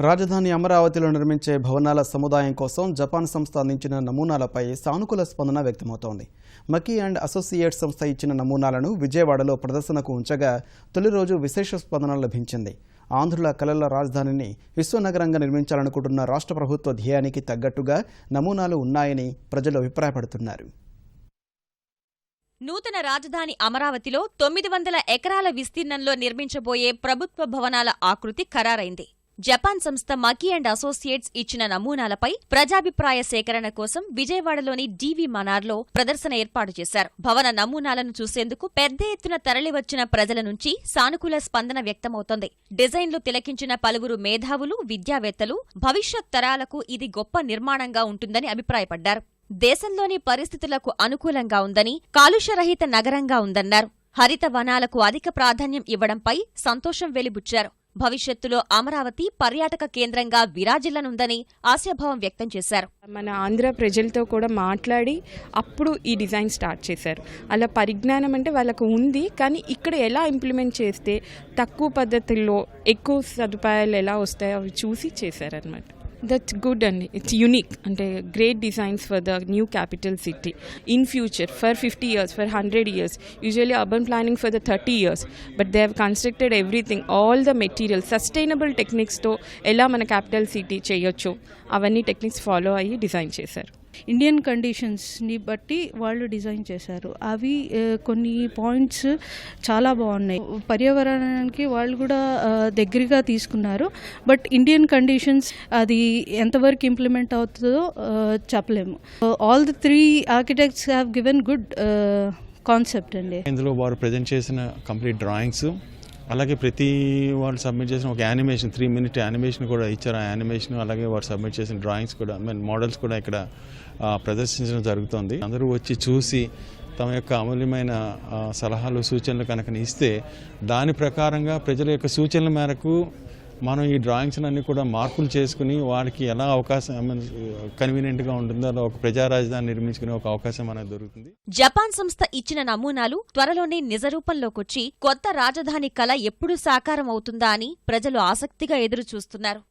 రాజధాని అమరావతిలో నిర్మించే భవనాల సముదాయం కోసం జపాన్ సంస్థ అందించిన నమూనాలపై సానుకూల స్పందన వ్యక్తమవుతోంది. మకీ అండ్ అసోసియేట్ సంస్థ ఇచ్చిన నమూనాలను విజయవాడలో ప్రదర్శనకు ఉంచగా తొలి రోజు విశేష స్పందన లభించింది. ఆంధ్రుల కలల రాజధానిని విశ్వనగరంగా నిర్మించాలనుకుంటున్న రాష్ట్ర ప్రభుత్వ ధ్యేయానికి తగ్గట్టుగా నమూనాలు ఉన్నాయని ప్రజలు అభిప్రాయపడుతున్నారు. నూతన రాజధాని అమరావతిలో తొమ్మిది వందల ఎకరాల విస్తీర్ణంలో నిర్మించబోయే ప్రభుత్వ భవనాల ఆకృతి ఖరారైంది. జపాన్ సంస్థ మకీ అండ్ అసోసియేట్స్ ఇచ్చిన నమూనాలపై ప్రజాభిప్రాయ సేకరణ కోసం విజయవాడలోని డీవీ మనార్లో ప్రదర్శన ఏర్పాటు చేశారు. భవన నమూనాలను చూసేందుకు పెద్ద ఎత్తున తరలివచ్చిన ప్రజల నుంచి సానుకూల స్పందన వ్యక్తమవుతోంది. డిజైన్లు తిలకించిన పలువురు మేధావులు విద్యావేత్తలు భవిష్యత్ తరాలకు ఇది గొప్ప నిర్మాణంగా ఉంటుందని అభిప్రాయపడ్డారు. దేశంలోని పరిస్థితులకు అనుకూలంగా ఉందని కాలుష్యరహిత నగరంగా ఉందన్నారు. హరిత వనాలకు అధిక ప్రాధాన్యం ఇవ్వడంపై సంతోషం వెలిబుచ్చారు. భవిష్యత్తులో అమరావతి పర్యాటక కేంద్రంగా విరాజిల్లనుందని ఆశాభావం వ్యక్తం చేశారు. మన ఆంధ్ర ప్రజలతో కూడా మాట్లాడి అప్పుడు ఈ డిజైన్ స్టార్ట్ చేశారు. అలా పరిజ్ఞానం అంటే వాళ్ళకు ఉంది కానీ ఇక్కడ ఎలా ఇంప్లిమెంట్ చేస్తే తక్కువ పద్ధతుల్లో ఎక్కువ సదుపాయాలు ఎలా వస్తాయో అవి చూసి చేశారనమాట దట్స్ గుడ్ అండి ఇట్స్ యూనిక్ అంటే great designs for the new capital city in future for fifty years for hundred years usually urban planning for the thirty years but they have constructed everything all the material sustainable టెక్నిక్స్తో ఎలా మన capital city చేయొచ్చు? అవన్నీ techniques follow అయ్యి design చేశారు. Indian కండిషన్స్ని బట్టి వాళ్ళు design చేశారు. అవి కొన్ని పాయింట్స్ చాలా బాగున్నాయి. పర్యావరణానికి వాళ్ళు కూడా దగ్గరగా తీసుకున్నారు. బట్ ఇండియన్ కండిషన్స్ అది ఎంతవరకు ఇంప్లిమెంట్ అవుతుందో చెప్పలేము. All the three architects have given good concept అండి. ఇందులో వారు ప్రజెంట్ చేసిన కంప్లీట్ డ్రాయింగ్స్ అలాగే ప్రతి వాళ్ళు సబ్మిట్ చేసిన ఒక యానిమేషన్ త్రీ మినిట్ యానిమేషన్ కూడా ఇచ్చారు. ఆ యానిమేషన్ అలాగే వారు సబ్మిట్ చేసిన డ్రాయింగ్స్ కూడా మీన్ మోడల్స్ కూడా ఇక్కడ ప్రదర్శించడం జరుగుతుంది. అందరూ వచ్చి చూసి తమ యొక్క అమూల్యమైన సలహాలు సూచనలు కనుక ఇస్తే దాని ప్రకారంగా ప్రజల యొక్క సూచనల మేరకు మనం ఈ డ్రాయింగ్స్ అన్ని కూడా మార్పులు చేసుకుని వారికి ఎలా అవకాశం కన్వీనియంట్గా ఉంటుందో అలా ఒక ప్రజా రాజధాని నిర్మించుకునే ఒక అవకాశం అనేది దొరుకుతుంది. జపాన్ సంస్థ ఇచ్చిన నమూనాలు త్వరలోనే నిజరూపంలోకొచ్చి కొత్త రాజధాని కళ ఎప్పుడు సాకారం అవుతుందా అని ప్రజలు ఆసక్తిగా ఎదురుచూస్తున్నారు.